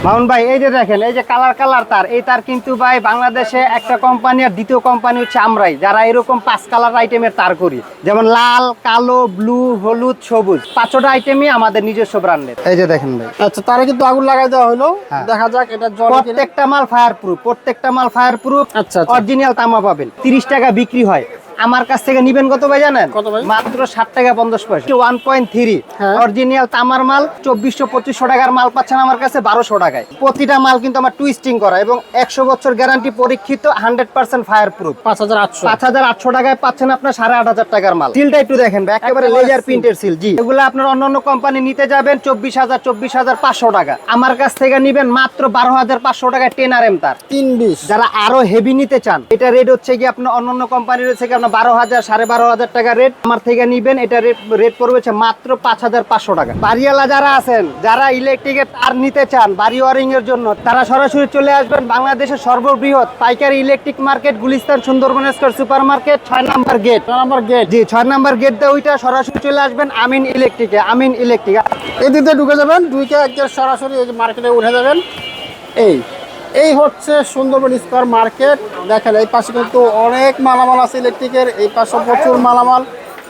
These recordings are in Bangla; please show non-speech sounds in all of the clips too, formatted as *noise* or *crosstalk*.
মামুন ভাই এই যে দেখেন এই যে কালার কালার তার এই তার কিন্তু ভাই বাংলাদেশে একটা কোম্পানি আর দ্বিতীয় কোম্পানি হচ্ছে আমরাই যারা এরকম পাঁচ কালার আইটেমের তার করি যেমন লাল কালো ব্লু হলুদ সবুজ পাঁচটা আইটেমই আমাদের নিজস্ব ব্র্যান্ডের এই যে দেখেন ভাই আচ্ছা তারা কিন্তু আগুন লাগাই দেওয়া হলো হ্যাঁ। দেখা যাক এটা। প্রত্যেকটা মাল ফায়ার প্রুফ প্রত্যেকটা মাল ফায়ার প্রুফ আচ্ছা, আচ্ছা। অরিজিনাল তামা পাবেন তিরিশ টাকা বিক্রি হয় আমার কাছ থেকে নিবেন কত ভাই জানেন? মাত্র ষাট টাকা পঞ্চাশ পয়সা। One point three. অরিজিনাল তামার মাল চব্বিশশো পঁচিশশো টাকার মাল পাচ্ছেন আমার কাছে বারোশো টাকায়। প্রতিটা মাল কিন্তু আমার টুইস্টিং করা এবং একশো বছর গ্যারান্টি পরীক্ষিত হান্ড্রেড পার্সেন্ট ফায়ার প্রুফ পাঁচ হাজার আটশো। পাঁচ হাজার আটশো টাকায় পাচ্ছেন আপনার সাড়ে আট হাজার টাকার মাল। সিলটা একটু দেখেন ভাই, একেবারে লেজার প্রিন্টের সিল জি। এগুলো আপনার অন্য অন্য কোম্পানি নিতে যাবেন চব্বিশ হাজার চব্বিশ হাজার পাঁচশো টাকা। আমার কাছ থেকে নিবেন মাত্র বারো হাজার পাঁচশো টাকায় টেন আর এম তার। তিন বিশ। যারা আরও হেভি নিতে চান এটা রেট হচ্ছে কি আপনার অন্য অন্য কোম্পানির হচ্ছে কি আপনার বারো হাজার সাড়ে বারো হাজার টাকা রেট আমার থেকে নিবেন। এটা রেট পড়বে মাত্র পাঁচ হাজার পাঁচশো টাকা। বাড়িওয়ালা যারা আছেন যারা ইলেকট্রিকের তার নিতে চান বাড়ি ওয়ারিং এর জন্য তারা সরাসরি চলে আসবেন বাংলাদেশের সর্ববৃহৎ পাইকারি electric market Gulistan Sundarban square super market ছয় নাম্বার গেট ছয় নম্বর গেট জি ছয় নাম্বার গেট দিয়ে ওইটা সরাসরি চলে আসবেন আমিন ইলেকট্রিকে আমিন ইলেকট্রিক এদিকে ঢুকে যাবেন ঢুকে একদম সরাসরি মার্কেটে উঠে যাবেন। এই এই হচ্ছে সুন্দরবন স্কোয়ার মার্কেট। দেখেন এই পাশে কিন্তু অনেক মালামাল আছে ইলেকট্রিকের। এই পাশে প্রচুর মালামাল।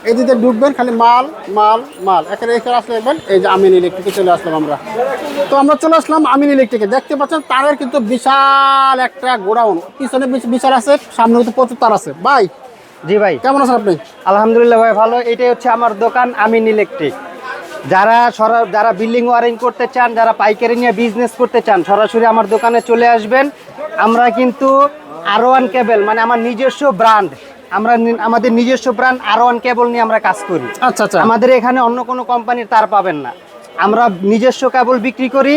এদিকে ঢুকবেন খালি মাল মাল মাল। এখানে এখানে আসলে দেখবেন এই যে আমিন ইলেকট্রিকে চলে আসলাম আমরা। তো আমরা চলে আসলাম আমিন ইলেকট্রিকে। দেখতে পাচ্ছেন তারের কিন্তু বিশাল একটা গোডাউন। পিছনে বিশাল আছে সামনে কিন্তু প্রচুর তার আছে। ভাই জি ভাই। কেমন আছেন আপনি? আলহামদুলিল্লাহ ভাই ভালো। এটাই হচ্ছে আমার দোকান আমিন ইলেকট্রিক। যারা সরা যারা বিল্ডিং ওয়ারিং করতে চান যারা পাইকারি নিয়ে বিজনেস করতে চান সরাসরি আমার দোকানে চলে আসবেন। আমরা কিন্তু আর ওয়ান কেবল মানে আমার নিজস্ব ব্র্যান্ড আমরা আমাদের নিজস্ব ব্র্যান্ড আর ওয়ান কেবল নিয়ে আমরা কাজ করি। আচ্ছা আচ্ছা। আমাদের এখানে অন্য কোনো কোম্পানির তার পাবেন না। আমরা নিজস্ব কেবল বিক্রি করি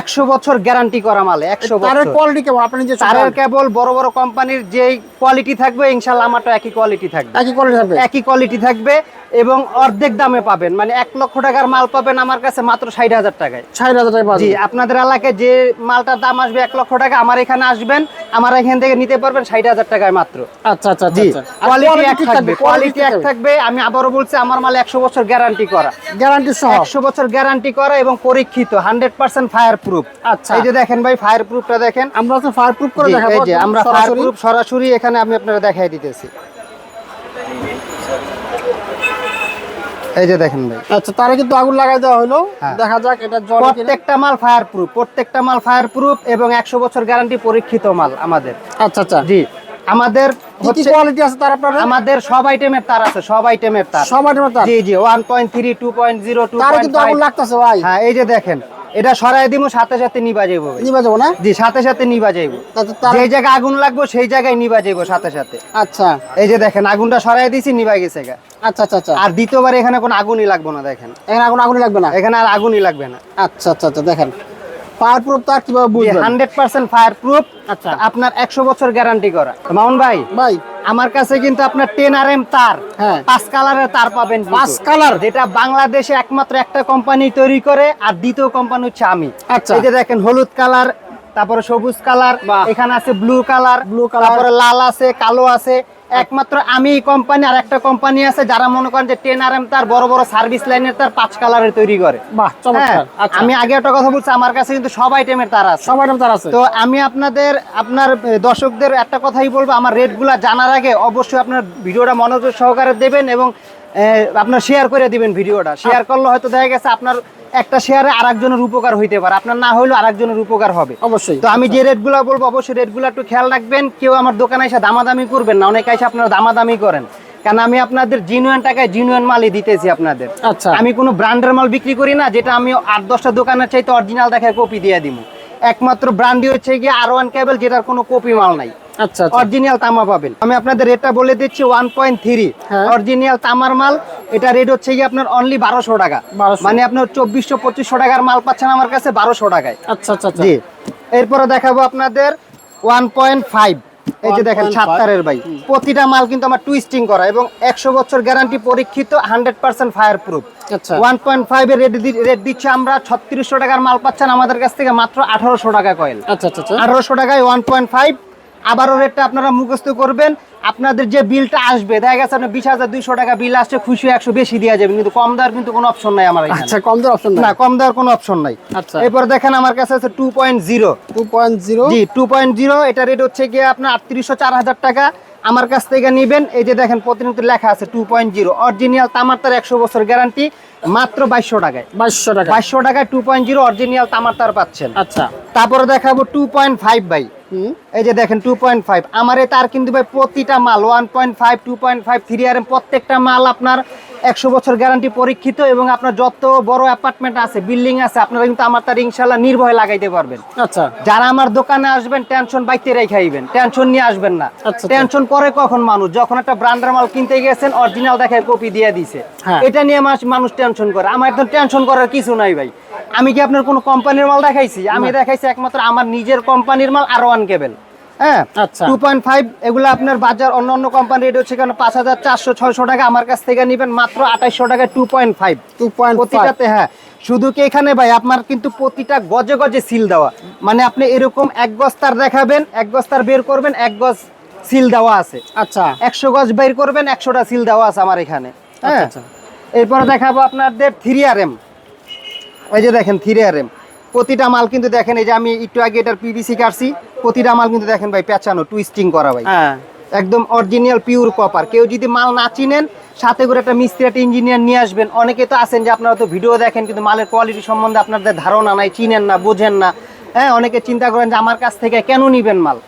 একশো বছর গ্যারান্টি করা মালে একশো বছর। কোয়ালিটি কেমন? আপনি যে তারের কেবল বড় বড় কোম্পানির যেই কোয়ালিটি থাকবে ইনশাল্লাহ আমারটা একই কোয়ালিটি থাকবে। একই কোয়ালিটি থাকবে? একই কোয়ালিটি থাকবে। এবং অর্ধেক দামে পাবেন। মানে এক লক্ষ টাকার মাল পাবেন আমার কাছে মাত্র ষাট হাজার টাকায়। ষাট হাজার টাকা জি আপনাদের এলাকায় যে মালটার দাম আসবে এক লক্ষ টাকা আমার এখানে আসবেন আমার এখান থেকে নিতে পারবেন ষাট হাজার টাকায় মাত্র। আচ্ছা আচ্ছা জি আচ্ছা। কোয়ালিটি এক থাকবে কোয়ালিটি এক থাকবে। আমি আবারও বলছি আমার মাল একশো বছর গ্যারান্টি করা। গ্যারান্টি সহ। একশো বছর গ্যারান্টি করা এবং পরীক্ষিত হান্ড্রেড পার্সেন্ট ফায়ার প্রুফ আচ্ছা। এই যে দেখেন ভাই ফায়ার প্রুফটা দেখেন। আমরা ফায়ার প্রুফ করে দেখাবো যে আমরা ফায়ার প্রুফ সরাসরি এখানে আমি আপনারা দেখাই দিতেছি। এই যে দেখেন ভাই। আচ্ছা তারা কিন্তু আগুন লাগাই দেওয়া হলো। হ্যাঁ। দেখা যাক এটা জল প্রত্যেকটা মাল ফায়ার প্রুফ প্রত্যেকটা মাল ফায়ার প্রুফ এবং একশো বছর গ্যারান্টি পরীক্ষিত মাল আমাদের। আচ্ছা আচ্ছা। জি। আমাদের কি কি কোয়ালিটি আছে তার আমাদের সব আইটেমের তার আছে সব আইটেমের তার। সব আইটেমের তার? জি জি one point three two point zero two তার কিন্তু আগুন লাগতেছে ভাই। হ্যাঁ এই যে দেখেন এটা সরাই দিব সাথে সাথে নিবা যাইব। নিবা যাব না? জি সাথে সাথে নিবা যাইব। যে জায়গায় আগুন লাগবো সেই জায়গায় নিবা যাইব সাথে সাথে। আচ্ছা। এই যে দেখেন আগুনটা সরাই দিছি নিবা গেছে গা। আচ্ছা আচ্ছা আচ্ছা। আর দ্বিতীয়বার এখানে কোনো আগুনই লাগবে না দেখেন। এখানে আগুন আগুন লাগবে না? এখানে আর আগুনই লাগবে না। আচ্ছা আচ্ছা আচ্ছা দেখেন। তার কীভাবে বুঝবেন? আচ্ছা। আপনার একশো বছর গ্যারান্টি করা। মামুন ভাই ভাই। আমার কাছে কিন্তু আপনার টেন আর তার হ্যাঁ। পাঁচ কালারের তার পাবেন পাঁচ কালার যেটা বাংলাদেশে একমাত্র একটা কোম্পানি তৈরি করে আর দ্বিতীয় কোম্পানি হচ্ছে আমি। আচ্ছা। এই যে দেখেন হলুদ কালার তারপরে সবুজ কালার। এখানে আছে ব্লু কালার ব্লু কালার তারপরে লাল আছে কালো আছে। একমাত্র আমি কোম্পানি আর একটা কোম্পানি আছে যারা মনে করেন যে টেন আর এম তার বড় বড় সার্ভিস লাইনের তার পাঁচ কালারের তৈরি করে। হ্যাঁ, আচ্ছা। আমি আগে একটা কথা বলছি আমার কাছে কিন্তু সব আইটেমের তার আছে। সব আইটেম তার আছে। তো আমি আপনাদের আপনার দর্শকদের একটা কথাই বলব আমার রেটগুলা জানার আগে অবশ্যই আপনার ভিডিওটা মনোযোগ সহকারে দেবেন এবং আপনার শেয়ার করে দিবেন ভিডিওটা। শেয়ার করলে হয়তো দেখা গেছে আপনার একটা শেয়ারে আরেকজনের উপকার হইতে পারে। আপনার না হলেও আরেকজনের উপকার হবে। অবশ্যই। তো আমি যে রেটগুলো বলব অবশ্যই রেটগুলো একটু খেয়াল রাখবেন। কেউ আমার দোকানে এসে দামাদামি করবেন না। অনেকে এসে আপনারা দামাদামি করেন। কারণ আমি আপনাদের জিনুয়ান টাকায় জিনুয়ান মালই দিতেছি আপনাদের। আচ্ছা। আমি কোনো ব্র্যান্ডের মাল বিক্রি করি না যেটা আমি আট দশটা দোকানের চাইতে অরিজিনাল দেখায় কপি দিয়ে দিব একমাত্র ব্র্যান্ডই হচ্ছে গিয়ে আর ওয়ান কেবল যেটার কোনো কপি মাল নাই। আচ্ছা আচ্ছা। অরিজিনাল তামা পাবেন। আমি আপনাদের রেটটা বলে দিচ্ছি ওয়ান পয়েন্ট থ্রি। অরিজিনাল তামার মাল এটা রেট হচ্ছে গিয়ে আপনার অনলি বারোশো টাকা। মানে আপনার চব্বিশশো পঁচিশশো টাকার মাল পাচ্ছেন আমার কাছে বারোশো টাকায়। আচ্ছা আচ্ছা আচ্ছা। জি। এরপরে দেখাবো আপনাদের ওয়ান পয়েন্ট ফাইভ এই যে দেখেন 1.5 ভাই। প্রতিটা মাল কিন্তু আমার টুইস্টিং করা এবং একশো বছর গ্যারান্টি পরীক্ষিত hundred percent fireproof one point five এর রেট রেট দিচ্ছি আমরা ছত্রিশশো টাকার মাল পাচ্ছেন আমাদের কাছ থেকে মাত্র আঠারোশো টাকা কয়েল আচ্ছা আচ্ছা আচ্ছা। আঠারোশো টাকায় ওয়ান পয়েন্ট ফাইভ আবারও রেটটা আপনারা মুখস্থ করবেন। আপনাদের যে বিলটা আসবে দেখা গেছে আপনার বিশ হাজার দুইশো টাকা বিল আসছে খুশি একশো বেশি দেওয়া যাবে কিন্তু কম দেওয়ার কিন্তু কোনো অপশন নাই আমার আচ্ছা কম দেওয়ার অপশন না কম দেওয়ার কোনো অপশন নাই। আচ্ছা। এরপর দেখেন আমার কাছে আছে two point zero two point zero জি টু পয়েন্ট জিরো এটা রেট হচ্ছে গিয়ে আপনার আটত্রিশশো চার হাজার টাকা। আমার কাছ থেকে নিবেন এই যে দেখেন প্রতিনিয়ত লেখা আছে টু পয়েন্ট জিরো অরিজিনাল তামার তার একশো বছর গ্যারান্টি মাত্র বাইশশো টাকায়। বাইশশো টাকা। বাইশশো টাকায় টু পয়েন্ট জিরো অরিজিনাল তামার তার পাচ্ছেন। আচ্ছা। তারপরে দেখাবো টু পয়েন্ট ফাইভ বাই এই যে দেখেন টু পয়েন্ট ফাইভ আমার তার কিন্তু ভাই প্রতিটা মাল one point five two point five three আর প্রত্যেকটা মাল আপনার একশো বছর গ্যারান্টি পরীক্ষিত এবং আপনার যত বড় অ্যাপার্টমেন্ট আছে বিল্ডিং আছে আপনারা কিন্তু আমার তার ইনশাল্লাহ নির্ভয় লাগাইতে পারবেন। আচ্ছা। যারা আমার দোকানে আসবেন টেনশন বাইতে রেখাইবেন টেনশন নিয়ে আসবেন না। আচ্ছা। টেনশন করে কখন মানুষ? যখন একটা ব্র্যান্ডের মাল কিনতে গেছেন অরিজিনাল দেখে কপি দিয়ে দিছে। হ্যাঁ। এটা নিয়ে মানুষ টেনশন করে। আমার একদম টেনশন করার কিছু নাই ভাই। আমি কি আপনার কোনো কোম্পানির মাল দেখাইছি? আমি দেখাইছি একমাত্র আমার নিজের কোম্পানির মাল আর ওয়ান কেবল হ্যাঁ? আচ্ছা। টু পয়েন্ট ফাইভ এগুলো আপনার বাজার অন্য অন্য কোম্পানি রেট হচ্ছে কেন? পাঁচ হাজার চারশো ছয়শো টাকা আমার কাছ থেকে নেবেন মাত্র আঠাইশশো টাকা two point five two point প্রতিটাতে হ্যাঁ। শুধু কি এখানে ভাই আপনার কিন্তু প্রতিটা গজে গজে সিল দেওয়া। মানে আপনি এরকম এক বস্তার দেখাবেন এক বস্তার বের করবেন এক গজ সিল দেওয়া আছে। আচ্ছা। একশো গজ বের করবেন একশোটা সিল দেওয়া আছে আমার এখানে। হ্যাঁ? আচ্ছা, এরপরে দেখাবো আপনাদের থ্রি আর এম ওই যে দেখেন থ্রি আর এম প্রতিটা মাল কিন্তু দেখেন এই যে আমি একটু আগে এটার পিভিসি কাটছি প্রতিটা মাল কিন্তু দেখেন ভাই পেঁচানো টুইস্টিং করা ভাই। হ্যাঁ। একদম অরিজিনাল পিওর কপার কেউ যদি মাল না চিনেন সাথে করে একটা মিস্ত্রি একটা ইঞ্জিনিয়ার নিয়ে আসবেন। অনেকে তো আছেন যে আপনারা তো ভিডিও দেখেন কিন্তু মালের কোয়ালিটি সম্বন্ধে আপনাদের ধারণা নাই চিনেন না বোঝেন না। হ্যাঁ অনেকে চিন্তা করেন যে আমার কাছ থেকে কেন নিবেন মাল?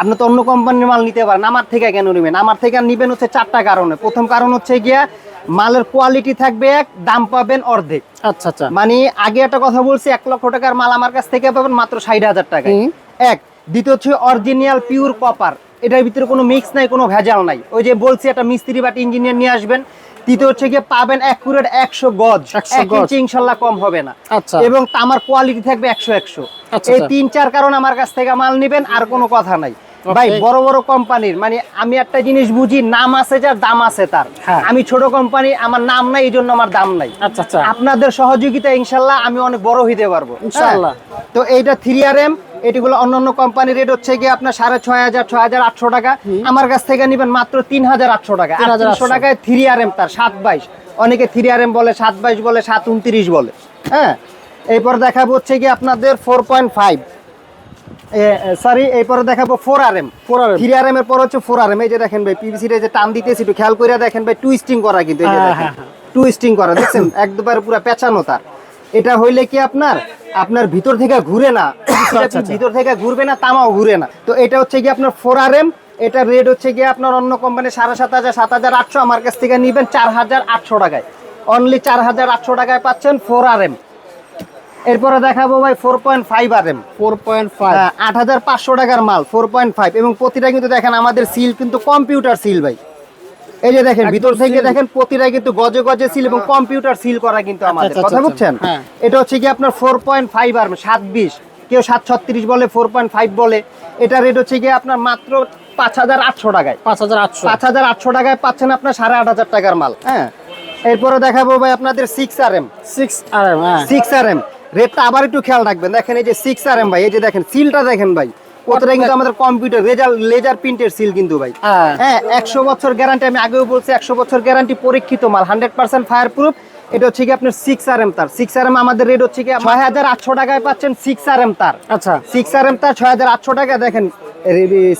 আপনি তো অন্য কোম্পানির মাল নিতে পারেন আমার থেকে কেন নেবেন? আমার থেকে নিবেন হচ্ছে চারটা কারণে। প্রথম কারণ হচ্ছে গিয়া মালের কোয়ালিটি থাকবে এক দাম পাবেন অর্ধেক। আচ্ছা আচ্ছা। মানে আগে একটা কথা বলছি এক লক্ষ টাকার মাল আমার কাছ থেকে পাবেন মাত্র ষাট হাজার টাকা এক দ্বিতীয় হচ্ছে অরিজিনাল পিওর কপার এটার ভিতরে কোনো মিক্স নাই কোনো ভেজাল নাই। ওই যে বলছি একটা মিস্ত্রি বা ইঞ্জিনিয়ার নিয়ে আসবেন। তৃতীয় হচ্ছে গিয়ে পাবেন অ্যাকুরেট একশো গজ। 100 এক ইঞ্চি ইনশাল্লাহ কম হবে না। আচ্ছা। এবং তামার কোয়ালিটি থাকবে একশো একশো। আচ্ছা, এই আচ্ছা। তিন চার কারণ আমার কাছ থেকে মাল নেবেন আর কোনো কথা নাই. ভাই বড় বড় কোম্পানির মানে আমি একটা জিনিস বুঝি নাম আছে যার দাম আছে তার। হ্যাঁ। আমি ছোট কোম্পানি আমার নাম নাই এই জন্য আমার দাম নাই। আচ্ছা আচ্ছা। আপনাদের সহযোগিতা ইনশাল্লাহ আমি অনেক বড় হইতে পারব। হ্যাঁ। তো এইটা থ্রি আর এম এটিগুলো অন্যান্য কোম্পানির রেট হচ্ছে গিয়ে আপনার সাড়ে ছয় হাজার ছয় হাজার আটশো টাকা। আমার কাছ থেকে নেবেন মাত্র তিন হাজার আটশো টাকা। 3,800 আটশো। টাকায় থ্রি আর এম তার সাত বাইশ। অনেকে থ্রি আর এম বলে সাত বাইশ বলে সাত উনত্রিশ বলে। হ্যাঁ। এরপর দেখাবো হচ্ছে গিয়ে আপনাদের ফোর পয়েন্ট ফাইভ সরি এরপরে দেখাবো four R M 4RM three R M এর পর হচ্ছে ফোর আর এম এই যে দেখেন ভাই পিভিসি যে টান দিতেছি একটু খেয়াল করে দেখেন ভাই টুইস্টিং করা কিন্তু যে হ্যাঁ, হ্যাঁ, হ্যাঁ। টুইস্টিং করা দেখছেন? *coughs* একবার পুরো পেঁচানো তার। এটা হইলে কি আপনার আপনার ভিতর থেকে ঘুরে না। *coughs* আচ্ছা। ভিতর থেকে ঘুরবে না তামাও ঘুরে না। তো এটা হচ্ছে কি আপনার ফোর আর এম এটা রেট হচ্ছে গিয়ে আপনার অন্য কোম্পানি সাড়ে সাত হাজার সাত হাজার আটশো। আমার কাছ থেকে নিবেন চার হাজার আটশো টাকায়। অনলি চার হাজার আটশো টাকায় পাচ্ছেন ফোর আর এম এরপরে দেখাবো ভাই four point five R M four point five আট হাজার পাঁচশো টাকার মাল ফোর পয়েন্ট ফাইভ এবং প্রতিটা কিন্তু দেখেন আমাদের সিল কিন্তু কম্পিউটার সিল ভাই। এই যে দেখেন ভিতর থেকে দেখেন প্রতিটা কিন্তু গজে গজে সিল এবং কম্পিউটার সিল করা কিন্তু আমাদের। আচ্ছা, কথা আচ্ছা, বুঝছেন? হ্যাঁ। এটা হচ্ছে কি আপনার ফোর পয়েন্ট ফাইভ আর সাত বিশ। কেউ সাত ছত্রিশ বলে ফোর পয়েন্ট ফাইভ বলে। এটা রেট হচ্ছে কি আপনার মাত্র পাঁচ হাজার আটশো টাকায়। পাঁচ হাজার আটশো। পাঁচ হাজার আটশো টাকায় পাচ্ছেন আপনার সাড়ে আট হাজার টাকার মাল। হ্যাঁ। এরপরে দেখাবো ভাই আপনাদের six R M six R M হ্যাঁ। সিক্স আর এম রেটটা আবার একটু খেয়াল রাখবেন। দেখেন এই যে সিক্স আর এম ভাই এই যে দেখেন সিলটা দেখেন ভাই। কতটা কিন্তু আমাদের কম্পিউটার রেজার লেজার প্রিন্টের সিল কিন্তু ভাই। হ্যাঁ। হ্যাঁ একশো বছর গ্যারান্টি আমি আগেও বলছি একশো বছর গ্যারান্টি পরীক্ষিত মাল হান্ড্রেড পার্সেন্ট ফায়ার প্রুফ এটা হচ্ছে কি আপনার সিক্স আর এম তার। সিক্স আর এম আমাদের রেট হচ্ছে কি ছয় হাজার আটশো টাকায় পাচ্ছেন সিক্স আর এম তার। আচ্ছা। সিক্স আর এম তার ছয় হাজার আটশো টাকা দেখেন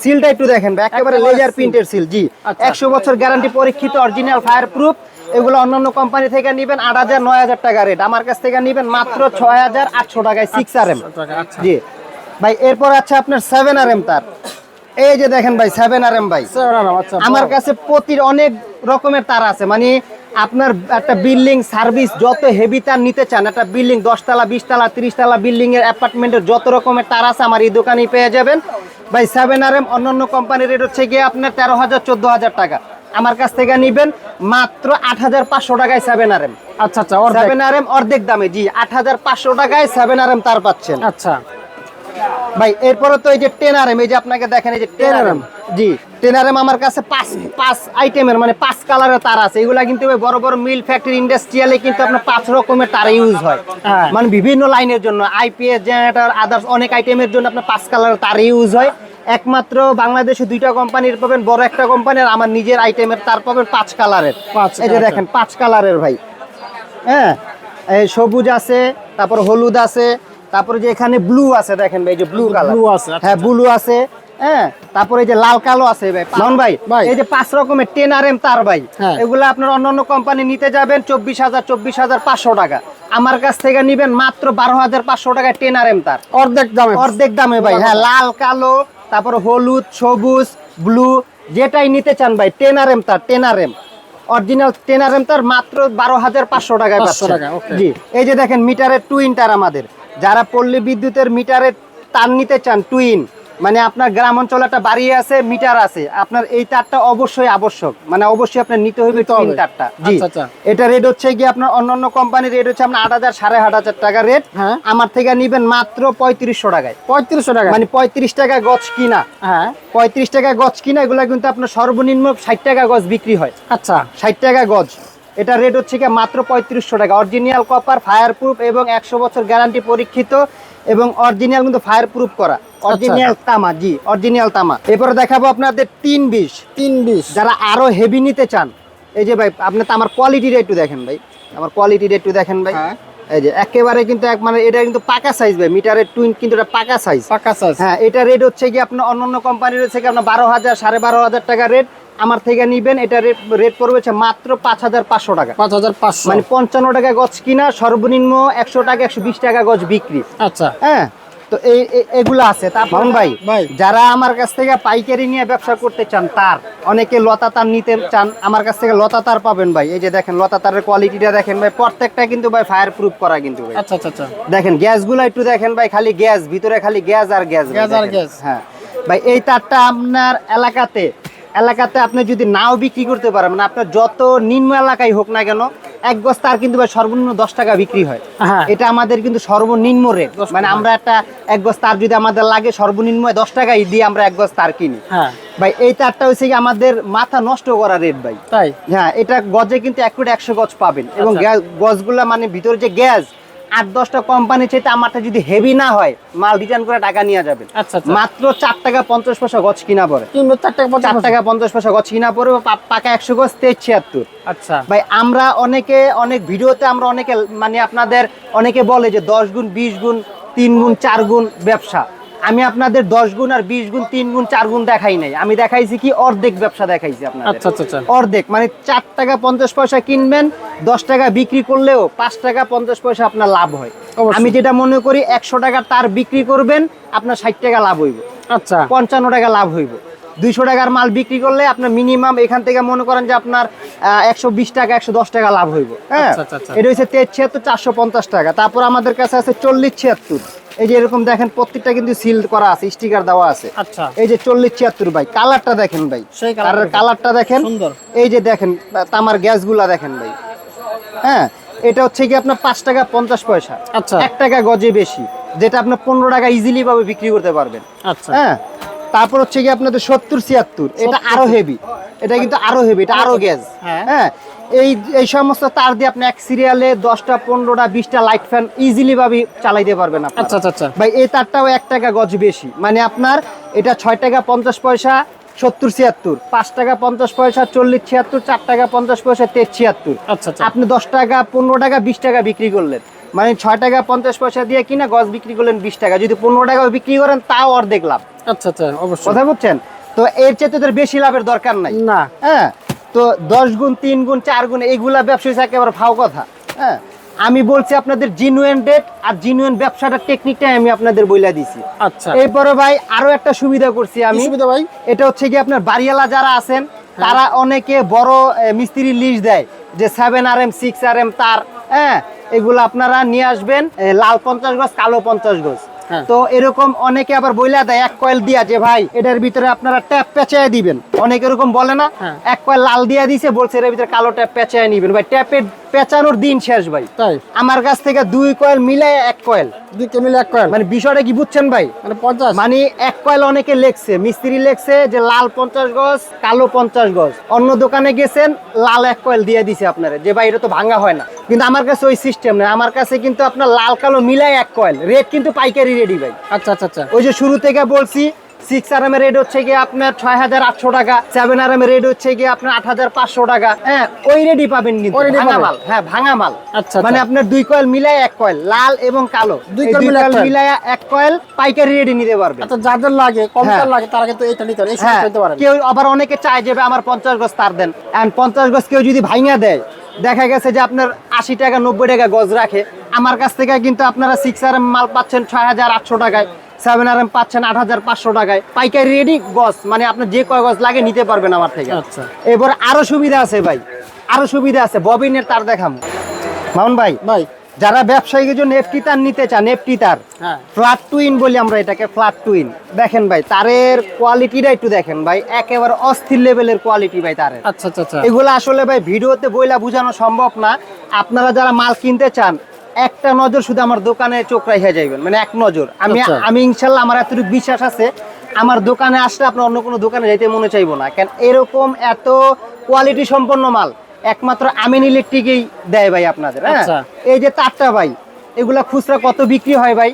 সিলটা একটু দেখেন একেবারে লেজার। প্রিন্টের সিল জি। আচ্ছা। একশো বছর গ্যারান্টি পরীক্ষিত অরিজিনাল ফায়ার প্রুফ এগুলো অন্যান্য কোম্পানি থেকে নিবেন আট হাজার নয় হাজার টাকা রেট আমার কাছ থেকে নিবেন মাত্র ছয় হাজার আটশো টাকায় সিক্স আর এম আচ্ছা। জি। ভাই এরপর আছে আপনার সেভেন আর এম তার। এই যে দেখেন ভাই সেভেন আর এম ভাই। Seven আচ্ছা আমার কাছে প্রতি অনেক রকমের তার আছে। মানে আপনার একটা বিল্ডিং সার্ভিস যত হেভি তার নিতে চান একটা বিল্ডিং দশতলা বিশতলা তিরিশতলা বিল্ডিং এর অ্যাপার্টমেন্টের যত রকমের তার আছে আমার এই দোকানেই পেয়ে যাবেন। ভাই সেভেন আর এম অন্যান্য কোম্পানির রেট হচ্ছে গিয়ে আপনার তেরো হাজার চোদ্দ হাজার টাকা। আমার কাছ থেকে নিবেন মাত্র আট হাজার পাঁচশো টাকায় সেভেন আর এম আচ্ছা আচ্ছা সেভেন আর এম অর্ধেক দামে জি আট হাজার পাঁচশো টাকায় সেভেন আর এম তার পাচ্ছেন। আচ্ছা। ভাই এরপরে তো এই যে টেন আর এম এই যে আপনাকে দেখেন এই যে টেন আর এম জি টেন আর এম আমার কাছে পাঁচ পাঁচ আইটেমের মানে পাঁচ কালারের তার আছে। এগুলা কিন্তু বড় বড় মিল ফ্যাক্টরি ইন্ডাস্ট্রিয়ালে কিন্তু আপনার পাঁচ রকমের তার ইউজ হয়। হ্যাঁ। মানে বিভিন্ন লাইনের জন্য আইপিএস জেনারেটর আদার্স অনেক আইটেমের জন্য আপনার পাঁচ কালারের তার ইউজ হয়। একমাত্র বাংলাদেশে দুইটা কোম্পানির পাবেন বড় একটা কোম্পানি আর আমার নিজের আইটেমের তার পাবেন পাঁচ কালারের। এই যে দেখেন পাঁচ কালারের ভাই। হ্যাঁ এই সবুজ আছে তারপর হলুদ আছে তারপরে যে এখানে ব্লু আছে দেখেন ভাই যে ব্লু কালার Blue আছে, হ্যাঁ ব্লু আছে হ্যাঁ তারপরে এই যে লাল কালো আছে ভাই। ভাই ভাই। এই যে পাঁচ রকমের টেন আর এম তার ভাই। হ্যাঁ। এগুলো আপনার অন্যান্য কোম্পানি নিতে যাবেন চব্বিশ হাজার চব্বিশ হাজার পাঁচশো টাকা। আমার কাছ থেকে নিবেন মাত্র বারো হাজার পাঁচশো টাকা টেন আর এম তার। অর্ধেক দামে। অর্ধেক দামে ভাই হ্যাঁ লাল কালো তারপর হলুদ সবুজ ব্লু যেটাই নিতে চান ভাই টেন আর এম তার ten R M original ten R M তার মাত্র বারো হাজার পাঁচশো টাকায় পাঁচশো টাকা, জি এই যে দেখেন মিটারের টুইন তার আমাদের। যারা পল্লী বিদ্যুতের মিটারের তার নিতে চান টুইন মানে আপনার গ্রাম অঞ্চলে একটা বাড়ি আছে মিটার আছে। আপনার এই তারটা অবশ্যই আবশ্যক। মানে অবশ্যই আপনার নিতে হবে হবে। তারটা। জি। আচ্ছা, আচ্ছা। এটা রেট হচ্ছে কি আপনার অন্যান্য কোম্পানির রেট হচ্ছে আপনার আট হাজার সাড়ে আট হাজার টাকা রেট হ্যাঁ। আমার থেকে নিবেন মাত্র পঁয়ত্রিশশো টাকায়। পঁয়ত্রিশশো টাকা মানে পঁয়ত্রিশ টাকা গছ কিনা। হ্যাঁ। পঁয়ত্রিশ টাকা গছ কিনা এগুলো কিন্তু আপনার সর্বনিম্ন ষাট টাকা গছ বিক্রি হয়। আচ্ছা। ষাট টাকা গছ এটা রেট হচ্ছে কি মাত্র পঁয়ত্রিশশো টাকা। অরিজিনাল কপার ফায়ার প্রুফ এবং একশো বছর গ্যারান্টি পরীক্ষিত এবং অরিজিনাল কিন্তু ফায়ার প্রুফ করা অরিজিনাল তামা জি অরিজিনাল তামা। এরপরে দেখাবো আপনাদের তিন বিশ তিন বিশ যারা আরও হেভি নিতে চান এই যে ভাই আপনি তো আমার কোয়ালিটিটা একটু দেখেন ভাই। আমার কোয়ালিটিটা একটু দেখেন ভাই। হ্যাঁ। এই যে একেবারে কিন্তু এক মানে এটা কিন্তু পাকা সাইজ ভাই মিটারের টুইন কিন্তু এটা পাকা সাইজ পাকা সাইজ হ্যাঁ এটা রেট হচ্ছে কি আপনার অন্যান্য কোম্পানির হচ্ছে কি আপনার বারো হাজার সাড়ে বারো হাজার টাকা রেট আমার থেকে নিবেন এটা রেট পড়বে মাত্র পাঁচ হাজার পাঁচশো টাকা। পাঁচ হাজার পাঁচশো। মানে পঞ্চান্ন টাকা গছ কিনা সর্বনিম্ন একশো টাকা একশো বিশ টাকা গছ বিক্রি। আচ্ছা। হ্যাঁ তো এই এগুলো আছে। তারপর ভাই ভাই। যারা আমার কাছ থেকে পাইকারি নিয়ে ব্যবসা করতে চান তার অনেকে লতা তার নিতে চান আমার কাছ থেকে লতা তার পাবেন ভাই। এই যে দেখেন লতা তারের কোয়ালিটিটা দেখেন ভাই প্রত্যেকটা কিন্তু ভাই ফায়ার প্রুফ করা কিন্তু ভাই। আচ্ছা আচ্ছা আচ্ছা। দেখেন গ্যাসগুলো একটু দেখেন ভাই খালি গ্যাস ভিতরে খালি গ্যাস আর গ্যাস গ্যাস আর গ্যাস। হ্যাঁ। ভাই এই তারটা আপনার এলাকাতে এলাকাতে আপনি যদি নাও বিক্রি করতে পারেন মানে আপনার যত নিম্ন এলাকায় হোক না কেন এক গজ তার কিন্তু সর্বনিম্ন দশ টাকা বিক্রি হয়। হ্যাঁ। এটা আমাদের কিন্তু সর্বনিম্ন রেট মানে আমরা একটা এক গজ তার যদি আমাদের লাগে সর্বনিম্ন দশ টাকাই দিয়ে আমরা এক গজ তার কিনি। হ্যাঁ। ভাই এই তারটা হচ্ছে কি আমাদের মাথা নষ্ট করা রেট ভাই। তাই? হ্যাঁ এটা গজে কিন্তু এক কোটি একশো গজ পাবেন। এবং আচ্ছা। গজগুলা মানে ভিতরে যে গ্যাস আট দশটা কোম্পানি চাইতে আমারটা যদি হেভি না হয় মাল রিটার্ন করে টাকা নিয়ে যাবেন আচ্ছা আচ্ছা। মাত্র চার টাকা পঞ্চাশ পয়সা গছ কিনা পরে চার টাকা পঞ্চাশ পয়সা। গছ কিনা পরে পাকা একশো গছ তেইশ ছিয়াত্তর। আচ্ছা। ভাই আমরা অনেকে অনেক ভিডিওতে আমরা অনেকে মানে আপনাদের অনেকে বলে যে দশ গুণ বিশ গুণ তিন গুণ চার গুণ ব্যবসা। আমি আপনাদের দশ গুণ আর বিশ গুণ তিন গুণ চার গুণ দেখাই নাই। আমি দেখাইছি কি অর্ধেক ব্যবসা দেখাইছি আপনাদের। আচ্ছা আচ্ছা আচ্ছা। অর্ধেক মানে চার টাকা পঞ্চাশ পয়সা কিনবেন দশ টাকা বিক্রি করলেও পাঁচ টাকা পঞ্চাশ পয়সা আপনার লাভ হয়। আমি যেটা মনে করি একশো টাকা তার বিক্রি করবেন আপনার ষাট টাকা লাভ হইব। আচ্ছা। পঞ্চান্ন টাকা লাভ হইব। দুইশো টাকার মাল বিক্রি করলে আপনার মিনিমাম এখান থেকে মনে করেন যে আপনার একশো বিশ টাকা একশো দশ টাকা লাভ হইব হ্যাঁ। এটা হচ্ছে তেইশ ছিয়াত্তর চারশো পঞ্চাশ টাকা। তারপর আমাদের কাছে আছে চল্লিশ ছিয়াত্তর। এই যে এরকম দেখেন প্রত্যেকটা কিন্তু সিল করা আছে স্টিকার দেওয়া আছে। আচ্ছা। এই যে চল্লিশ ছিয়াত্তর ভাই কালারটা দেখেন ভাই। কালারটা দেখেন। এই যে দেখেন তামার গ্যাসগুলা দেখেন ভাই। হ্যাঁ এটা হচ্ছে কি আপনার পাঁচ টাকা পঞ্চাশ পয়সা। আচ্ছা। এক টাকা গজে বেশি যেটা আপনার পনেরো টাকা ইজিলি ভাবে বিক্রি করতে পারবেন। আচ্ছা। হ্যাঁ তারপর হচ্ছে কি আপনাদের সত্তর ছিয়াত্তর এটা আরও হেভি এটা কিন্তু আরও হেভি এটা আরও গ্যাস হ্যাঁ। এই এই সমস্ত তার দিয়ে আপনি এক সিরিয়ালে দশটা পনেরোটা বিশটা লাইট ফ্যান ইজিলি ভাবে চালাইতে পারবেন। আচ্ছা আচ্ছা আচ্ছা। ভাই এই তারটাও এক টাকা গজ বেশি। মানে আপনার এটা ছয় টাকা পঞ্চাশ পয়সা সত্তর ছিয়াত্তর। পাঁচ টাকা পঞ্চাশ পয়সা চল্লিশ ছিয়াত্তর চার টাকা পঞ্চাশ পয়সা তেইশ ছিয়াত্তর। আচ্ছা আচ্ছা। আপনি দশ টাকা পনেরো টাকা বিশ টাকা বিক্রি করলেন। মানে ছয় টাকা পঞ্চাশ পয়সা দিয়ে কিনা গজ বিক্রি করলেন বিশ টাকা। যদি পনেরো টাকা বিক্রি করেন তাও অর্ধেক লাভ। আচ্ছা আচ্ছা অবশ্যই। কথা বুঝছেন? তো এর চেয়ে তোদের বেশি লাভের দরকার নাই। না। হ্যাঁ? তো দশ গুণ তিন গুণ চার গুণ এইগুলা ব্যবসায়ী একেবারে ফাও কথা। হ্যাঁ? আমি বলছি আপনাদের জিনুয়েন ডেট আর জিনুয়েন ব্যবসাটা টেকনিকটাই আমি আপনাদের বইলা দিছি। আচ্ছা। এরপরে ভাই আরও একটা সুবিধা করছি আমি। সুবিধা ভাই? এটা হচ্ছে কি আপনার বাড়িওয়ালা যারা আছেন তারা অনেকে বড় মিস্ত্রি লিস্ট দেয় যে seven R M six R M তার হ্যাঁ? এগুলো আপনারা নিয়ে আসবেন লাল পঞ্চাশ গজ কালো পঞ্চাশ গজ। হ্যাঁ। তো এরকম অনেকে আবার বইলা দেয় এক কয়েল দিয়া যে ভাই এটার ভিতরে আপনারা ট্যাপ পেঁচায় দিবেন। অনেক এরকম বলে না হ্যাঁ। এক কয়েল লাল দিয়া দিছে বলছে এর ভিতরে কালো ট্যাপ পেঁচায় নিবেন। ভাই ট্যাপের পেঁচানোর দিন শেষ ভাই। তাই? আমার কাছ থেকে দুই কয়েল মিলে এক কয়েল। দুই কেমিল এক কয়েল? মানে বিষয়টা কি বুঝছেন ভাই? মানে পঞ্চাশ? মানে এক কয়েল অনেকে লেখছে মিস্ত্রি লেখছে যে লাল পঞ্চাশ গজ কালো পঞ্চাশ গজ। অন্য দোকানে গেছেন লাল এক কয়েল দিয়ে দিছে আপনারা। যে ভাই এটা তো ভাঙা হয় না। কিন্তু আমার কাছে ওই সিস্টেম নেই। আমার কাছে কিন্তু আপনার লাল কালো মিলাই এক কয়েল। রেট কিন্তু পাইকারি রেডি ভাই। আচ্ছা আচ্ছা আচ্ছা। ওই যে শুরু থেকে বলছি সিক্স আর এর রেট হচ্ছে গিয়ে আপনার ছয় হাজার আটশো টাকা সেভেন আর এর রেট হচ্ছে গিয়ে আপনার আট হাজার পাঁচশো টাকা। হ্যাঁ ওই রেটই পাবেন কিন্তু। ভাঙা মাল হ্যাঁ ভাঙা মাল। আচ্ছা, মানে আচ্ছা। আপনার দুই কয়েল মিলাই এক কয়েল লাল এবং কালো। দুই কয়েল মিলায় এক কয়েল। মিলাই এক কয়েল পাইকারি রেটে নিতে পারবেন। আচ্ছা যাদের লাগে কম হ্যাঁ। লাগে তারা কিন্তু এইটা নিতে পারে এই হ্যাঁ। নিতে কেউ আবার অনেকে চায় যে আমার পঞ্চাশ গজ তার দেন। এন্ড পঞ্চাশ গজ কেউ যদি ভাঙা দেয় দেখা গেছে যে আপনার আশি টাকা নব্বই টাকা গজ রাখে। আমার কাছ থেকে কিন্তু আপনারা সিক্স আর মাল পাচ্ছেন ছয় হাজার আটশো টাকায় সেভেন আর এম পাচ্ছেন আট হাজার পাঁচশো টাকায়। পাইকারি রেডি গজ মানে আপনার যে কয় গজ লাগে নিতে পারবেন আমার থেকে। আচ্ছা। এবার আরও সুবিধা আছে ভাই আরও সুবিধা আছে ববিনের তার দেখাম। মামুন ভাই ভাই যারা ব্যবসায়ীর জন্য এফটি তার নিতে চান এফটি তার। হ্যাঁ। ফ্ল্যাট টুইন বলি আমরা এটাকে ফ্ল্যাট টুইন দেখেন ভাই তারের কোয়ালিটিটা একটু দেখেন ভাই একেবারে অস্থির লেভেলের কোয়ালিটি ভাই তারের। আচ্ছা আচ্ছা আচ্ছা। এগুলো আসলে ভাই ভিডিওতে বইলা বোঝানো সম্ভব না। আপনারা যারা মাল কিনতে চান একটা নজর শুধু আমার দোকানে চোখ রাখা যাইবেন মানে এক নজর। আমি আচ্ছা। আমি ইনশাল্লাহ আমার এতটুকু বিশ্বাস আছে আমার দোকানে আসলে আপনার অন্য কোনো দোকানে যাইতে মনে চাইব না। কেন এরকম এত কোয়ালিটি সম্পন্ন মাল একমাত্র আমিন ইলেকট্রিকেই দেয় ভাই আপনাদের হ্যাঁ আচ্ছা। এই যে তারটা ভাই এগুলা খুচরা কত বিক্রি হয় ভাই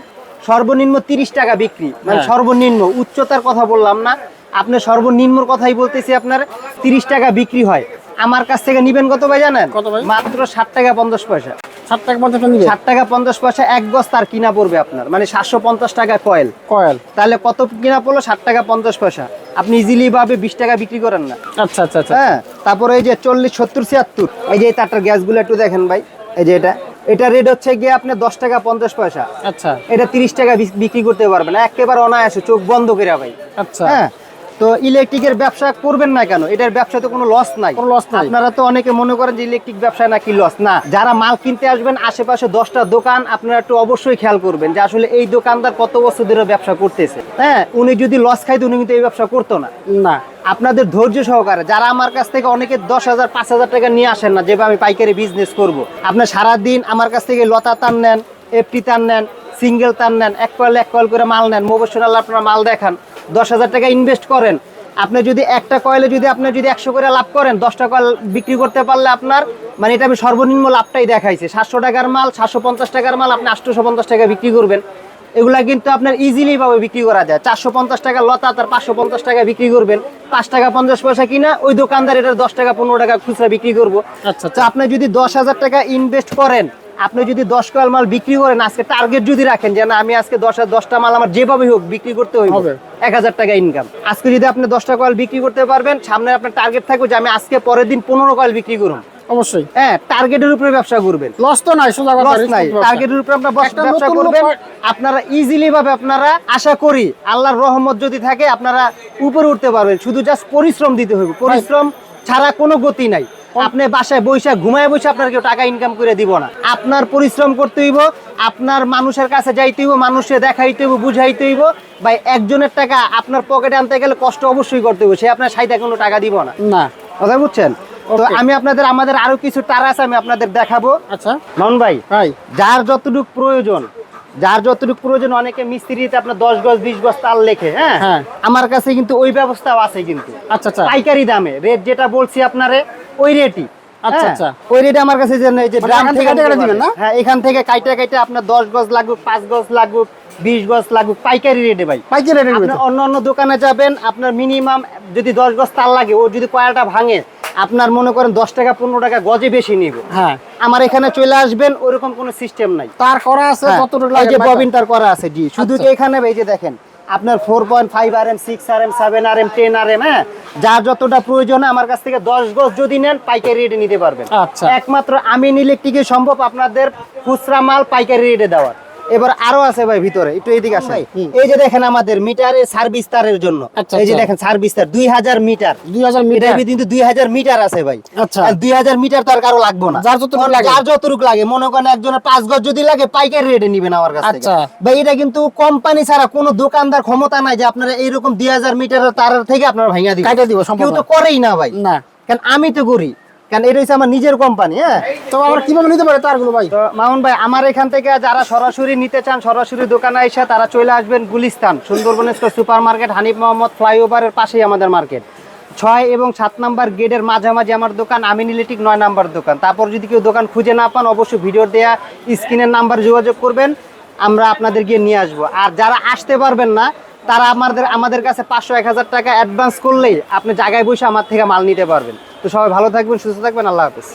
সর্বনিম্ন তিরিশ টাকা বিক্রি মানে হ্যাঁ। সর্বনিম্ন উচ্চতার কথা বললাম না আপনার সর্বনিম্ন কথাই বলতেছি আপনার তিরিশ টাকা বিক্রি হয় আমার কাছ থেকে নিবেন কত ভাই জানেন? মাত্র ষাট টাকা পঞ্চাশ পয়সা। ষাট টাকা পঞ্চাশ ষাট টাকা পঞ্চাশ পয়সা এক গজ তার কিনা পড়বে আপনার। মানে সাতশো পঞ্চাশ টাকা কয়েল কয়েল তাহলে কত কিনা পড়ল? ষাট টাকা পঞ্চাশ পয়সা। আপনি ইজিলি ভাবে বিশ টাকা বিক্রি করেন না। আচ্ছা আচ্ছা আচ্ছা। হ্যাঁ তারপরে এই যে চল্লিশ সত্তর ছিয়াত্তর এই যে তারটার গ্যাসগুলো একটু দেখেন ভাই এই যে এটা। এটা রেট হচ্ছে গিয়ে আপনি দশ টাকা পঞ্চাশ পয়সা। আচ্ছা। এটা তিরিশ টাকা বিক্রি করতে পারবেন। একেবারে অনায়াসে চোখ বন্ধ করে ভাই। আচ্ছা। হ্যাঁ তো ইলেকট্রিকের ব্যবসা করবেন না কেন? এটার ব্যবসাতে কোনো লস নাই। কোনো loss নাই। আপনারা তো অনেকে মনে করেন যে ইলেকট্রিক ব্যবসায় নাকি লস না যারা মাল কিনতে আসবেন আশেপাশে দশটা দোকান আপনারা একটু অবশ্যই খেয়াল করবেন যে আসলে এই দোকানদার কত বছর ধরে ব্যবসা করতেছে। হ্যাঁ উনি যদি লস খাইতো উনি কিন্তু এই ব্যবসা করতো না। না। আপনাদের ধৈর্য সহকারে যারা আমার কাছ থেকে অনেকে দশ হাজার পাঁচ হাজার টাকা নিয়ে আসেন না যেভাবে আমি পাইকারি বিজনেস করব। আপনার সারাদিন আমার কাছ থেকে লতা তার নেন এফটি তান নেন সিঙ্গেল তার নেন এক কয়েল এক কয়েল করে মাল নেন। মোবাইল আপনার মাল দেখান। দশ হাজার টাকা ইনভেস্ট করেন। আপনি যদি একটা কয়েলে যদি আপনি যদি একশো করে লাভ করেন দশটা কয়েল বিক্রি করতে পারলে আপনার মানে এটা আমি সর্বনিম্ন লাভটাই দেখাইছে। সাতশো টাকার মাল সাতশো পঞ্চাশ টাকার মাল আপনি আটশোশো পঞ্চাশ টাকা বিক্রি করবেন। এগুলা কিন্তু আপনার ইজিলি ভাবে বিক্রি করা যায়। চারশো পঞ্চাশ টাকা লতা তার পাঁচশো পঞ্চাশ টাকা বিক্রি করবেন। পাঁচ টাকা পঞ্চাশ পয়সা কিনা ওই দোকানদার এটা দশ টাকা পনেরো টাকা খুচরা বিক্রি করব। আচ্ছা, আপনি যদি দশ হাজার টাকা ইনভেস্ট করেন আপনি যদি দশ কয়েল মাল বিক্রি করেন আজকে টার্গেট যদি রাখেন যে না আমি আজকে দশ দশটা মাল আমার যেভাবে হোক বিক্রি করতে হবে। এক হাজার টাকা ইনকাম আজকে যদি আপনি দশটা কয়েল বিক্রি করতে পারবেন সামনে আপনার টার্গেট থাকবে যে আমি আজকে পরের দিন পনেরো কয়েল বিক্রি করুন অবশ্যই। হ্যাঁ টার্গেটের উপরে ব্যবসা করবেন। লস তো নাই সোজা কথা নাই। টার্গেটের উপরে আপনারা ব্যবসা করবেন। আপনারা ইজিলি ভাবে আপনারা আশা করি আল্লাহর রহমত যদি থাকে আপনারা উপরে উঠতে পারবেন। শুধু জাস্ট পরিশ্রম দিতে হবে পরিশ্রম ছাড়া কোনো গতি নাই। আপনি বাসায় বৈশা ঘুমায় বসে আপনার কেউ টাকা ইনকাম করে দিব না। আপনার পরিশ্রম করতে হইব আপনার মানুষের কাছে যাইতে হইব মানুষে দেখাইতে হইব বুঝাইতে হইব। ভাই একজনের টাকা আপনার পকেটে আনতে গেলে কষ্ট অবশ্যই করতে হইব সে আপনার সাইডে কোনো টাকা দিব না। না। কথা বুঝছেন? তো আমি আপনাদের আমাদের আরও কিছু টারা আছে আমি আপনাদের দেখাবো। আচ্ছা। ভাই ভাই। যার যতটুকু প্রয়োজন যার যতটুকু প্রয়োজন অনেকে মিস্ত্রিতে আপনার দশ গজ বিশ গজ তাল লেখে হ্যাঁ? হ্যাঁ। আমার কাছে কিন্তু ওই ব্যবস্থাও আছে কিন্তু। আচ্ছা আচ্ছা। পাইকারি দামে। রেট যেটা বলছি আপনারে ওই রেটই আচ্ছা, হ্যাঁ, আচ্ছা। ওই রেটে আমার কাছে যে এই যে মানে ড্রাম থেকে থেকে কেটে নিতে দিবেন না? হ্যাঁ এখান থেকে কাইটা কাইটা আপনার দশ গজ লাগুক পাঁচ গজ লাগুক বিশ গজ লাগুক পাইকারি রেটে ভাই পাইকারি রেটে আপনি অন্য অন্য দোকানে যাবেন আপনার মিনিমাম যদি দশ গজ তার লাগে ও যদি কয়টা ভাঙে আপনার মনে করেন দশ টাকা পনেরো টাকা গজে বেশি নিবে হ্যাঁ আমার এখানে চলে আসবেন ওরকম কোনো সিস্টেম নাই তার করা আছে হ্যাঁ, কতটুকু? ববিন তার করা আছে জি শুধু আচ্ছা। এখানে এই যে দেখেন আপনার four point five R M six R M seven R M ten R M হ্যাঁ? যার যতটা প্রয়োজন আমার কাছ থেকে দশ গজ যদি নেন পাইকারি রেটে নিতে পারবেন। আচ্ছা। একমাত্র আমিন ইলেকট্রিকে সম্ভব আপনাদের? খুচরা মাল পাইকারি রেটে দেওয়ার। এবার আরও আছে ভাই ভিতরে একটু এইদিকে আসেন। হুম। এই যে দেখেন আমাদের মিটারে সার্ভিস তারের জন্য আচ্ছা, এই যে আচ্ছা। দেখেন সার্ভিস তার দুই হাজার মিটার। দুই হাজার মিটার? ভিতরে কিন্তু দুই হাজার মিটার আছে ভাই। আচ্ছা। দুই হাজার মিটার তো আর কারও লাগবে না। যার যতটুকু লাগে। যার যতটুকু লাগে মনে করেন একজনের পাঁচ গজ যদি লাগে পাইকারি রেটে নিবেন আমার কাছ থেকে। আচ্ছা। ভাই এটা কিন্তু কোম্পানি ছাড়া কোনো দোকানদার ক্ষমতা নাই যে আপনারা এইরকম দুই হাজার মিটারের তারের থেকে আপনারা ভাঙা দিবেন। কাইটা দিব, সম্ভব কেউ তো করেই না ভাই। না। কারণ আমি তো করি কারণ এটা হচ্ছে আমার নিজের কোম্পানি হ্যাঁ? তো আমরা কীভাবে নিতে পারি তারগুলো ভাই? তো মামুন ভাই আমার এখান থেকে যারা সরাসরি নিতে চান সরাসরি দোকানে এসে তারা চলে আসবেন গুলিস্তান সুন্দরবন সুপার মার্কেট হানিফ মোহাম্মদ ফ্লাইওভারের পাশেই আমাদের মার্কেট। ছয় এবং সাত নাম্বার গেটের মাঝামাঝি আমার দোকান আমিন ইলেকট্রিক নয় নাম্বার দোকান। তারপর যদি কেউ দোকান খুঁজে না পান অবশ্যই ভিডিওর দেয়া স্ক্রিনের নাম্বার যোগাযোগ করবেন আমরা আপনাদের গিয়ে নিয়ে আসব। আর যারা আসতে পারবেন না তারা আমাদের আমাদের কাছে পাঁচশো, এক হাজার টাকা অ্যাডভান্স করলেই আপনি জায়গায় বসে আমার থেকে মাল নিতে পারবেন। তো সবাই ভালো থাকবেন, সুস্থ থাকবেন, আল্লাহ হাফিজ।